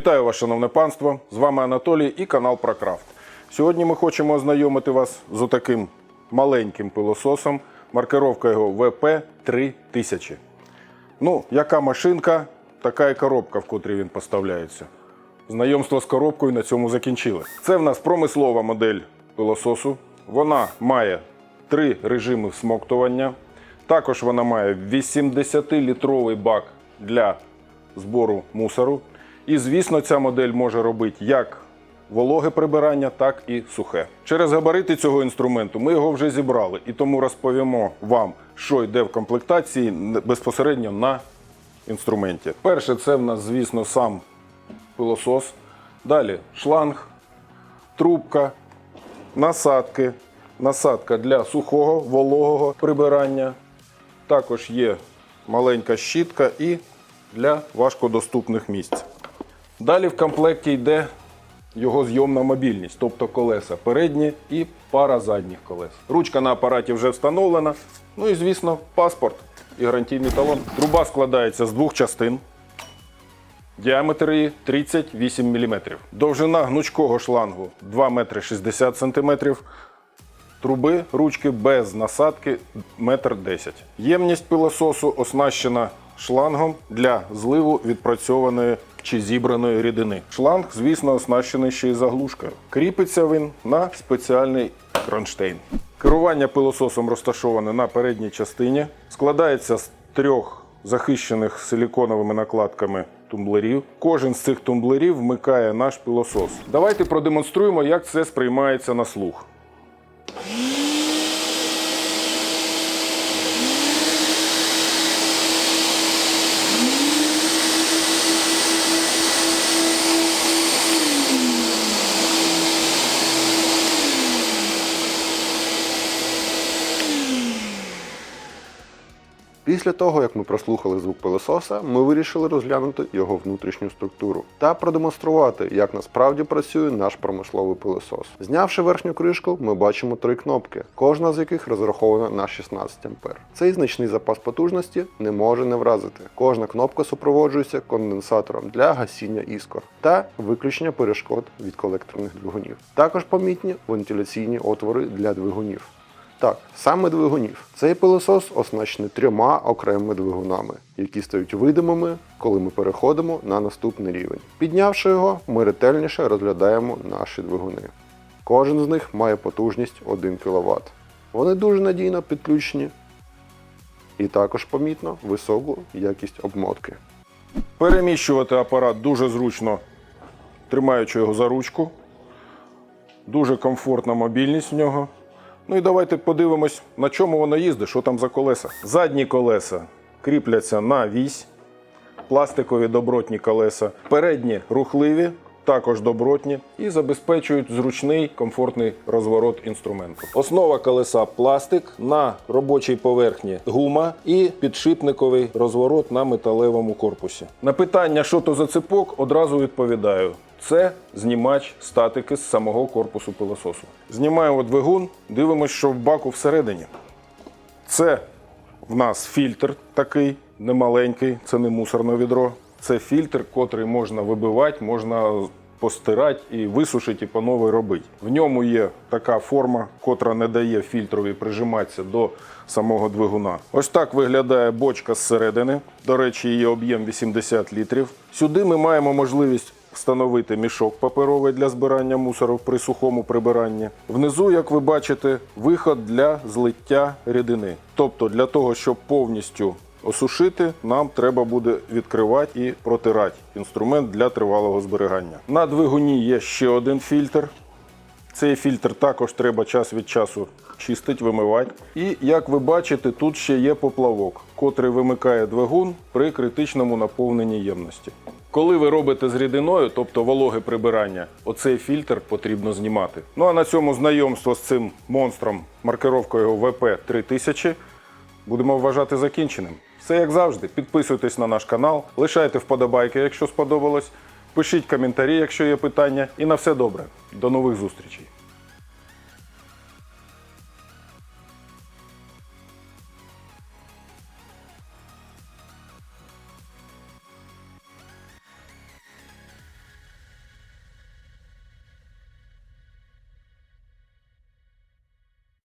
Вітаю вас, шановне панство! З вами Анатолій і канал Прокрафт. Сьогодні ми хочемо ознайомити вас з отаким маленьким пилососом. Маркировка його ВП-3000. Ну, яка машинка, така і коробка, в котрій він поставляється. Знайомство з коробкою на цьому закінчили. Це в нас промислова модель пилососу. Вона має три режими всмоктування. Також вона має 80-літровий бак для збору мусору. І, звісно, ця модель може робити як вологе прибирання, так і сухе. Через габарити цього інструменту ми його вже зібрали, і тому розповімо вам, що йде в комплектації безпосередньо на інструменті. Перше, це в нас, звісно, сам пилосос. Далі шланг, трубка, насадки, насадка для сухого, вологого прибирання. Також є маленька щітка і для важкодоступних місць. Далі в комплекті йде його зйомна мобільність, тобто колеса передні і пара задніх колес. Ручка на апараті вже встановлена. Ну і, звісно, паспорт і гарантійний талон. Труба складається з двох частин. Діаметр її 38 мм. Довжина гнучкого шлангу 2 метри 60 см. Труби ручки без насадки 1,10 м. Ємність пилососу оснащена шлангом для зливу відпрацьованої чи зібраної рідини. Шланг, звісно, оснащений ще й заглушкою. Кріпиться він на спеціальний кронштейн. Керування пилососом розташоване на передній частині. Складається з трьох захищених силіконовими накладками тумблерів. Кожен з цих тумблерів вмикає наш пилосос. Давайте продемонструємо, як це сприймається на слух. Після того, як ми прослухали звук пилососа, ми вирішили розглянути його внутрішню структуру та продемонструвати, як насправді працює наш промисловий пилосос. Знявши верхню кришку, ми бачимо три кнопки, кожна з яких розрахована на 16 А. Цей значний запас потужності не може не вразити. Кожна кнопка супроводжується конденсатором для гасіння іскор та виключення перешкод від колекторних двигунів. Також помітні вентиляційні отвори для двигунів. Так, саме двигунів. Цей пилосос оснащений трьома окремими двигунами, які стають видимими, коли ми переходимо на наступний рівень. Піднявши його, ми ретельніше розглядаємо наші двигуни. Кожен з них має потужність 1 кВт. Вони дуже надійно підключені і також помітно високу якість обмотки. Переміщувати апарат дуже зручно, тримаючи його за ручку. Дуже комфортна мобільність в нього. Ну і давайте подивимось, на чому воно їздить, що там за колеса. Задні колеса кріпляться на вісь, пластикові добротні колеса, передні рухливі, також добротні і забезпечують зручний комфортний розворот інструменту. Основа колеса пластик на робочій поверхні гума і підшипниковий розворот на металевому корпусі. На питання, що то за цепок, одразу відповідаю. Це знімач статики з самого корпусу пилососу. Знімаємо двигун, дивимося, що в баку всередині. Це в нас фільтр такий немаленький, це не мусорне відро. Це фільтр, котрий можна вибивати, можна постирати і висушити, і по новій робити. В ньому є така форма, котра не дає фільтрові прижиматися до самого двигуна. Ось так виглядає бочка зсередини. До речі, її об'єм 80 літрів. Сюди ми маємо можливість встановити мішок паперовий для збирання мусору при сухому прибиранні. Внизу, як ви бачите, виход для злиття рідини. Тобто для того, щоб повністю осушити, нам треба буде відкривати і протирати інструмент для тривалого зберігання. На двигуні є ще один фільтр. Цей фільтр також треба час від часу чистити, вимивати. І як ви бачите, тут ще є поплавок, котрий вимикає двигун при критичному наповненні ємності. Коли ви робите з рідиною, тобто вологе прибирання, оцей фільтр потрібно знімати. Ну а на цьому знайомство з цим монстром маркировкою ВП-3000 будемо вважати закінченим. Все як завжди. Підписуйтесь на наш канал, лишайте вподобайки, якщо сподобалось. Пишіть коментарі, якщо є питання. І на все добре. До нових зустрічей.